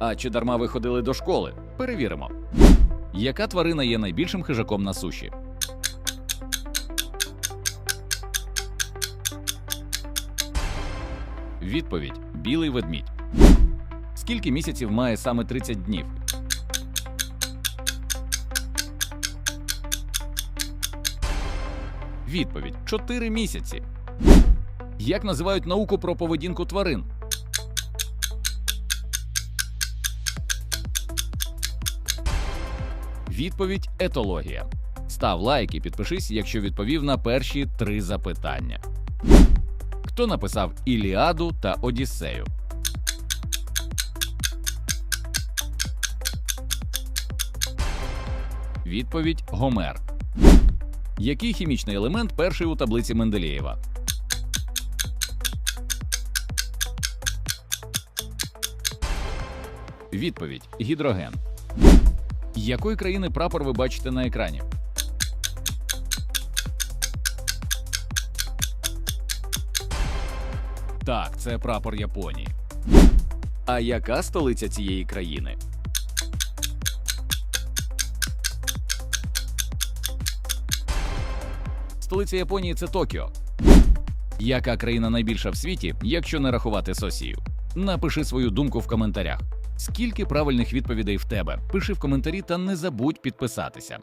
А чи дарма ви ходили до школи? Перевіримо. Яка тварина є найбільшим хижаком на суші? Відповідь: білий ведмідь. Скільки місяців має саме 30 днів? Відповідь: 4 місяці. Як називають науку про поведінку тварин? Відповідь етологія. Став лайк і підпишись, якщо відповів на перші три запитання. Хто написав Іліаду та Одіссею? Відповідь Гомер. Який хімічний елемент перший у таблиці Менделєєва? Відповідь гідроген. Якої країни прапор ви бачите на екрані? Так, це прапор Японії. А яка столиця цієї країни? Столиця Японії це Токіо. Яка країна найбільша в світі, якщо не рахувати Сосію? Напиши свою думку в коментарях. Скільки правильних відповідей в тебе? Пиши в коментарі та не забудь підписатися.